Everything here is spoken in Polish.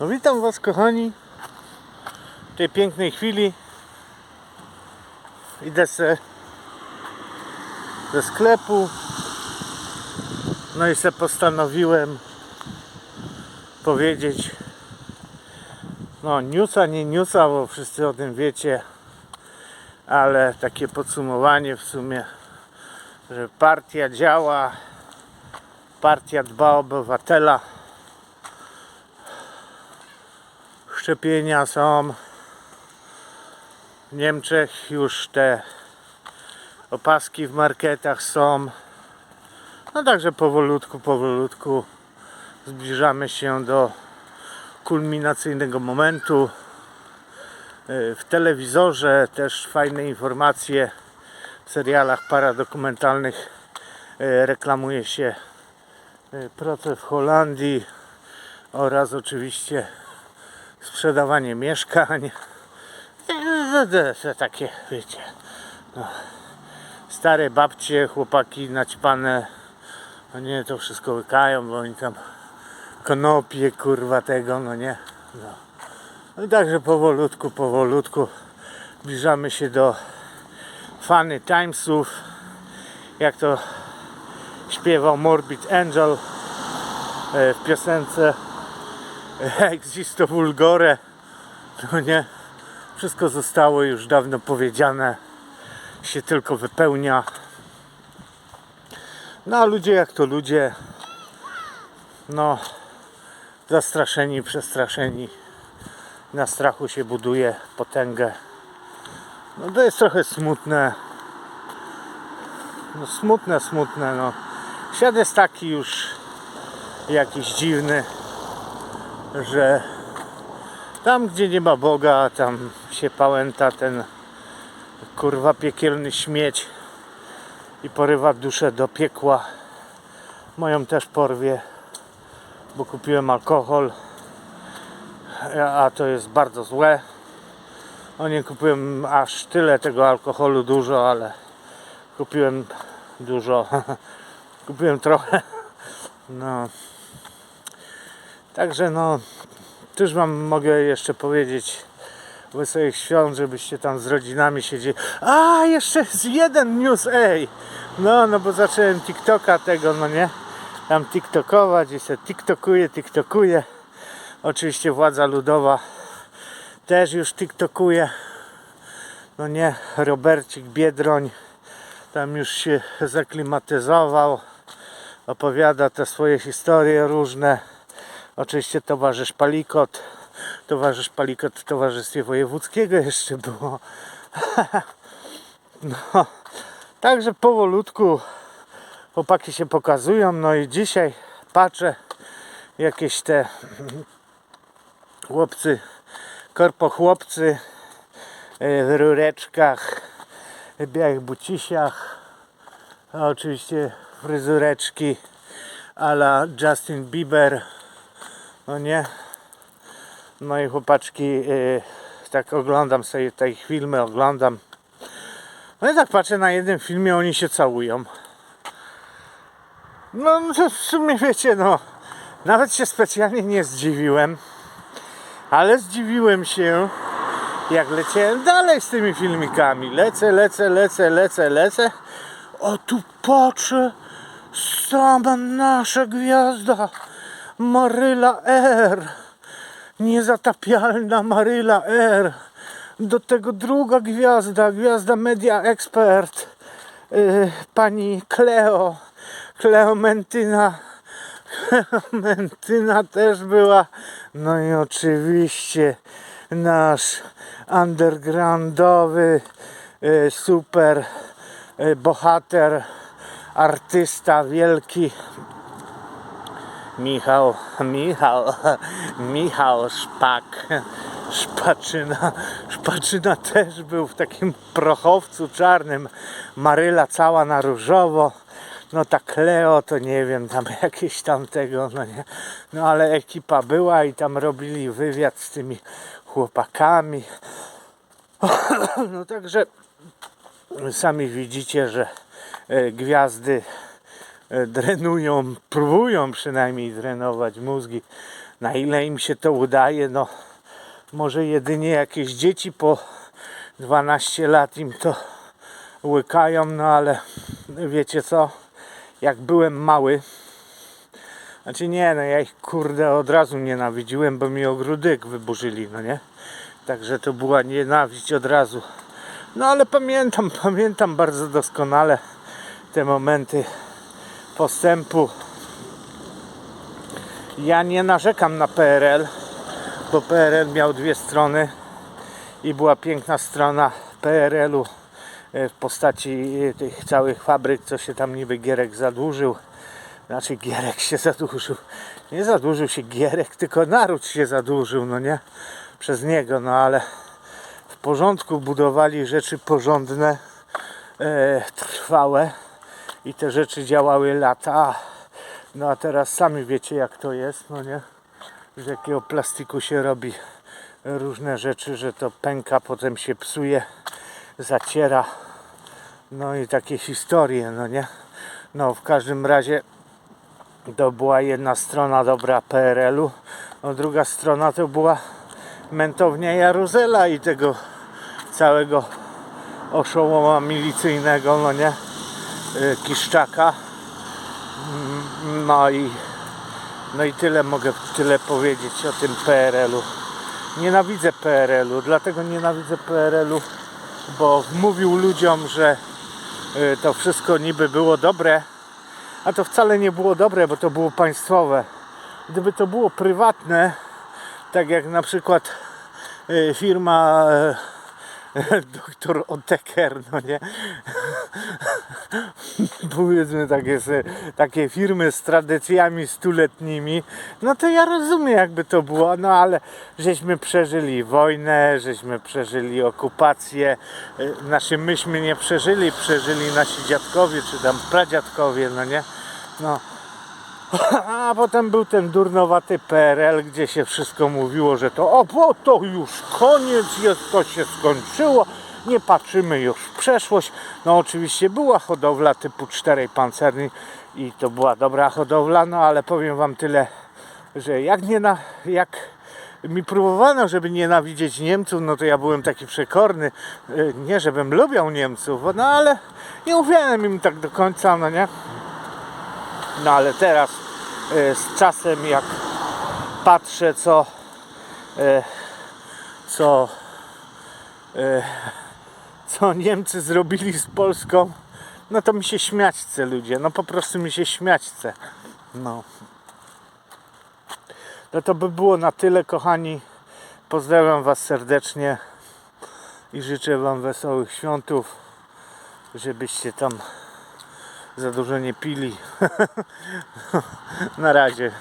No witam Was kochani w tej pięknej chwili. Idę se ze sklepu. No i se postanowiłem powiedzieć no newsa, nie newsa, bo wszyscy o tym wiecie, ale takie podsumowanie w sumie, że partia działa, partia dba o obywatela. Szczepienia są. W Niemczech już te opaski w marketach są. No także powolutku, powolutku zbliżamy się do kulminacyjnego momentu. Y, W telewizorze też fajne informacje w serialach paradokumentalnych y, reklamuje się y, proces w Holandii oraz oczywiście sprzedawanie mieszkań. No, to Takie, wiecie, no, stare babcie, chłopaki naćpane, no nie, to wszystko łykają, bo oni tam konopie, kurwa tego, no nie. No. No i także powolutku, powolutku zbliżamy się do Funny Timesów, jak to śpiewał Morbid Angel e, w piosence Existo vulgore. No nie. Wszystko zostało już dawno powiedziane. Się tylko wypełnia. No a ludzie jak to ludzie. No zastraszeni, przestraszeni. Na strachu się buduje potęgę. No to jest trochę smutne. No smutne, smutne. No. Świat jest taki już jakiś dziwny że tam gdzie nie ma Boga, tam się pałęta ten kurwa piekielny śmieć i porywa duszę do piekła. Moją też porwie, bo kupiłem alkohol, a to jest bardzo złe. No nie kupiłem aż tyle tego alkoholu dużo, ale kupiłem dużo. kupiłem trochę. No. Także no, cóż wam mogę jeszcze powiedzieć wesołych świąt, żebyście tam z rodzinami siedzieli. A, jeszcze jest jeden news, ej! No, no bo zacząłem TikToka tego, no nie? Tam TikTokować i se TikTokuje, TikTokuje. Oczywiście władza ludowa też już TikTokuje. No nie, Robercik Biedroń tam już się zaklimatyzował. Opowiada te swoje historie różne. Oczywiście towarzysz Palikot. Towarzysz Palikot w towarzystwie wojewódzkiego jeszcze było. No, także powolutku chłopaki się pokazują. No i dzisiaj patrzę jakieś te chłopcy, korpochłopcy e, w rureczkach, w białych bucisiach, a oczywiście fryzureczki a la Justin Bieber. No nie. No i chłopaczki, yy, tak oglądam sobie te filmy, oglądam. No i tak patrzę na jednym filmie, oni się całują. No no w sumie wiecie, no. Nawet się specjalnie nie zdziwiłem. Ale zdziwiłem się, jak leciałem dalej z tymi filmikami. Lecę, lecę, lecę, lecę, lecę. O tu patrzę, sama nasza gwiazda. Maryla R. Niezatapialna Maryla R. Do tego druga gwiazda, gwiazda Media Expert. Yy, pani Cleo. Kleomentyna. Kleomentyna też była. No i oczywiście nasz undergroundowy yy, super yy, bohater, artysta wielki Michał, Michał, Michał Szpak, Szpaczyna, Szpaczyna też był w takim prochowcu czarnym, Maryla cała na różowo, no ta Kleo to nie wiem, tam jakieś tam tego, no nie, no ale ekipa była i tam robili wywiad z tymi chłopakami, no także sami widzicie, że e, gwiazdy drenują, próbują przynajmniej drenować mózgi Na ile im się to udaje, no może jedynie jakieś dzieci po 12 lat im to łykają, no ale wiecie co? Jak byłem mały, znaczy nie, no ja ich kurde od razu nienawidziłem, bo mi ogródek wyburzyli, no nie? Także to była nienawiść od razu. No ale pamiętam, pamiętam bardzo doskonale te momenty postępu. Ja nie narzekam na PRL, bo PRL miał dwie strony i była piękna strona PRL-u e, w postaci e, tych całych fabryk, co się tam niby Gierek zadłużył. Znaczy Gierek się zadłużył. Nie zadłużył się Gierek, tylko naród się zadłużył, no nie? Przez niego, no ale w porządku budowali rzeczy porządne, e, trwałe i te rzeczy działały lata. No a teraz sami wiecie jak to jest, no nie? Z jakiego plastiku się robi różne rzeczy, że to pęka, potem się psuje, zaciera. No i takie historie, no nie? No w każdym razie to była jedna strona dobra PRL-u, a druga strona to była mentownia Jaruzela i tego całego oszołoma milicyjnego, no nie? Y, Kiszczaka. No i, no i tyle mogę tyle powiedzieć o tym PRL-u. Nienawidzę PRL-u, dlatego nienawidzę PRL-u, bo mówił ludziom, że y, to wszystko niby było dobre, a to wcale nie było dobre, bo to było państwowe. Gdyby to było prywatne, tak jak na przykład y, firma doktor Oteker, no nie? Powiedzmy takie, takie firmy z tradycjami stuletnimi, no to ja rozumiem jakby to było, no ale żeśmy przeżyli wojnę, żeśmy przeżyli okupację, znaczy myśmy nie przeżyli, przeżyli nasi dziadkowie czy tam pradziadkowie, no nie? No, a potem był ten durnowaty PRL, gdzie się wszystko mówiło, że to o, bo to już koniec jest, to się skończyło, nie patrzymy już w przeszłość. No oczywiście była hodowla typu czterej pancerni i to była dobra hodowla, no ale powiem wam tyle, że jak nie na, jak mi próbowano, żeby nienawidzieć Niemców, no to ja byłem taki przekorny, y, nie żebym lubiał Niemców, no ale nie uwierzyłem im tak do końca, no nie? No ale teraz e, z czasem jak patrzę co e, co e, co Niemcy zrobili z Polską, no to mi się śmiać chce ludzie, no po prostu mi się śmiać chce. No. No to by było na tyle kochani. Pozdrawiam was serdecznie i życzę wam wesołych świątów, żebyście tam za dużo nie pili. Na razie.